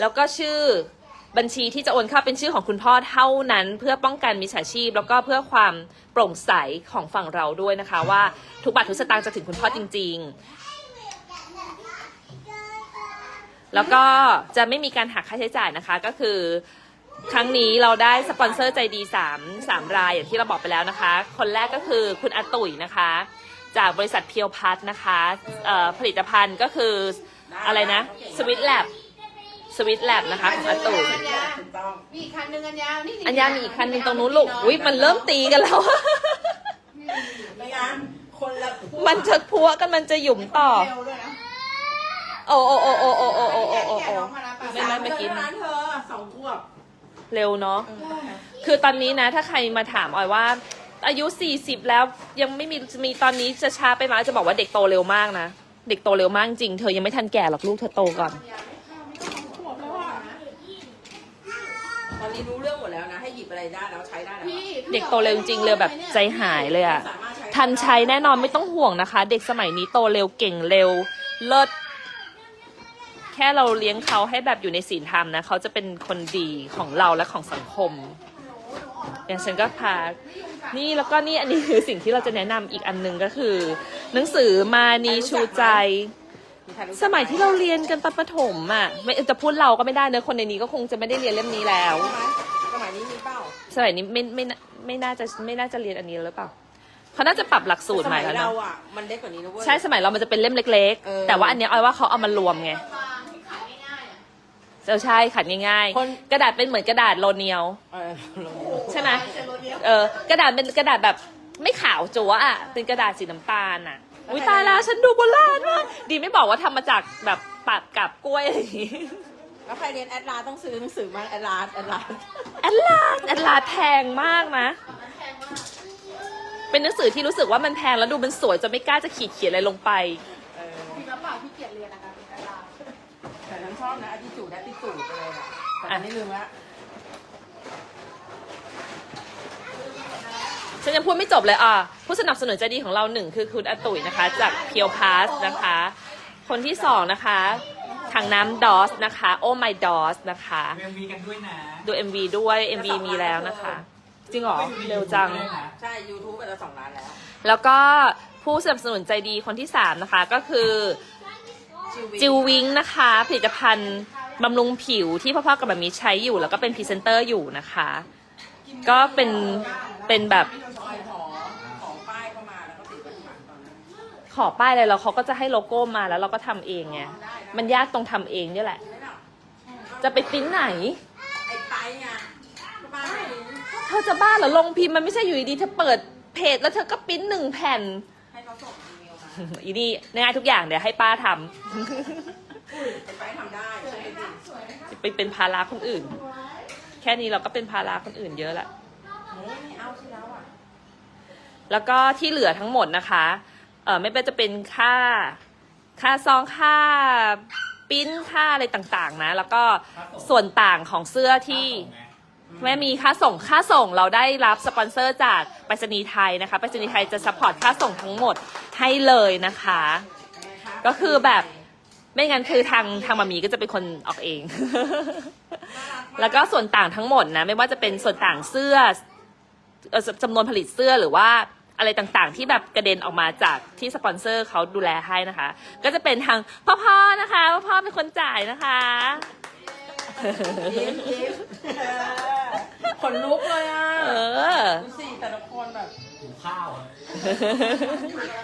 แล้วก็ชื่อบัญชีที่จะโอนเข้าเป็นชื่อของคุณพ่อเท่านั้น เพื่อป้องกันมิจฉาชีพ แล้วก็เพื่อความโปร่งใสของฝั่งเราด้วยนะคะ ว่าทุกบาททุกสตางค์จะถึงคุณพ่อจริง ๆ แล้วก็จะไม่มีการหักค่าใช้จ่ายนะคะก็คือครั้งนี้เราได้สปอนเซอร์ใจดี3 3รายอย่างที่เราบอกไปแล้วนะคะ คนแรกก็คือคุณอาตุ๋ยนะคะ จากบริษัทเพียวพัทนะคะผลิตภัณฑ์ก็คืออะไรนะสวิตแลบ สวิตแลบนะคะของอาตุ๋ยถูกต้องมีอีกคันหนึ่งอันยานี่อันยามีอีกคันหนึงตรงนู้นลูกอุ้ยมันเริ่มตีกันแล้ว ไม่งั้นคนละพวกมันจะพัวกันมันจะหยุมต่อ เร็วด้วยนะโอ้โอ้โอ้โอ้โอ้โอ้โอ้โอ้โอ้แกะน้องมารับปะไม่ไม่ไม่กินร้านเธอสองขวบเร็วเนาะ คือตอนนี้นะถ้าใครมาถามออยว่า อายุ 40 แล้วยังไม่มีมีตอนนี้จะช้าไปไหมจะบอกว่าเด็กโตเร็วมากนะ เด็กโตเร็วมากจริง เธอยังไม่ทันแก่หรอกลูกเธอโตก่อนตอน นี้รู้เรื่องหมดแล้วนะ ให้หยิบอะไรได้แล้วใช้ได้แล้วพี่เด็กโตเร็วจริงๆเลยแบบใจหายเลยอะสามารถใช้ทันใช้แน่นอนไม่ต้องห่วงนะคะ เด็กสมัยนี้โตเร็วเก่งเร็วเลิศแค่เราเลี้ยงเขาให้แบบอยู่ในศีลธรรมนะเขาจะเป็นคนดีของเราและของสังคมอย่างฉันก็พา นี่แล้วก็นี่อันนี้คือสิ่งที่เราจะแนะนำอีกอันหนึ่งก็คือ หนังสือมานีชูใจมีใครรู้จัก สมัยที่เราเรียนกันตอนประถมอะไม่จะพูดเราก็ไม่ได้เนอะคนในนี้ก็คงจะไม่ได้เรียนเล่มนี้แล้วใช่ไหมสมัยนี้มีเปล่าสมัยนี้ไม่ไม่น่าไม่น่าจะไม่น่าจะเรียนอันนี้แล้วหรือเปล่าเขาน่าจะปรับหลักสูตรสใหม่มัยแล้วเราเนาะอะมันเล็กกว่านี้นะเว้ย ใช่สมัยเรามันจะเป็นเล่มเล็ก เออ ๆ แต่ว่าอันเนี้ยออยว่าเขาเอามารวมไงฟางที่ขายง่ายๆอะเออใช่ขัดง่ายคนๆกระดาษเป็นเหมือนกระดาษโลเนียลเออลงใช่ไหมเจอรถเดียวเออกระดาษเป็นกระดาษแบบไม่ขาวจั๊วอะเป็นกระดาษสีน้ำตาลอะ อุ้ยตายแล้วฉันดูโบราณมากดีไม่บอกว่าทำมาจากแบบปัดกับกล้วยอะไรอย่างงี้แล้วใครเรียนแอดลาต้องซื้อหนังสือมาแอดลาแอดลาแอดลาสแอดลาสแพงมากนะแพงมากเป็นหนังสือที่รู้สึกว่ามันแพงแล้วดูมันสวยจนไม่กล้าจะขีดเขียนอะไรลงไปเออพี่รับเปล่าพี่เกียรเรียนนะคะเป็นดาราแต่ฉันชอบนะอติจูดแอติจูดอะไรอะแต่อันนี้ลืมละ ฉันยังพูดไม่จบเลยอะผู้สนับสนุนใจดีของเราหนึ่งคือคุณอาตุ๋ยนะคะ จากเพียวพาสนะคะ คนที่สองนะคะถังน้ำดอสนะคะโอ้ my ดอสนะคะเอ็มวีกันด้วยนะดู MV ด้วย MV มีแล้วนะคะ จริงเหรอเร็วจัง ใช่ YouTube เป็นละสองล้านแล้ว แล้วก็ผู้สนับสนุนใจดีคนที่สามนะคะก็คือจิววิงนะคะ ผลิตภัณฑ์บำรุงผิวที่พ่อๆกับแบบมีใช้อยู่ แล้วก็เป็นพรีเซนเตอร์อยู่นะคะ ก็เป็นเป็นแบบ ขอป้ายอะไรแล้วเขาก็จะให้โลโก้มาแล้วเราก็ทำเองไง มันยากตรงทำเองเนี่ยแหละ จะไปปริ้นไหน ไอ้ไปไงก็ป้าไม่รู้เธอจะบ้าเหรอลงพิมพ์มันไม่ใช่อยู่ดีๆเธอเปิดเพจแล้วเธอก็ปริ้นหนึ่งแผ่น ให้เขาส่งอีเมลมาอีนี่ง่ายทุกอย่างเดี๋ยวให้ป้าทำ ไอ้ไปทำได้ใช่ไหมจะไปเป็นภาระคนอื่น แค่นี้เราก็เป็นภาระคนอื่นเยอะละ เฮ้ยไม่เอาสิแล้วอะ แล้วก็ที่เหลือทั้งหมดนะคะ เออไม่ว่าจะเป็นค่า ค่าซองค่าปริ้นค่าอะไรต่างๆนะ แล้วก็ส่วนต่างของเสื้อที่แม่มีค่าส่งค่าส่งเราได้รับสปอนเซอร์จากไปรษณีย์ไทยนะคะไปรษณีย์ไทยจะซัพพอร์ตค่าส่งทั้งหมดให้เลยนะคะยังไงคะก็คือแบบไม่งั้นคือทางทางมามีก็จะเป็นคนออกเอง แล้วก็ส่วนต่างทั้งหมดนะ ไม่ว่าจะเป็นส่วนต่างเสื้อเอ่อจจำนวนผลิตเสื้อหรือว่า อะไรต่างๆ ที่แบบกระเด็นออกมาจากที่สปอนเซอร์เขาดูแลให้นะคะ ก็จะเป็นทางพ่อๆนะคะพ่อๆเป็นคนจ่ายนะคะยิ้มยิ้มเออขนลุกเลยอะเออ ดูสิแต่ละคนแบบหูข้าวอะกำลังทำอยู่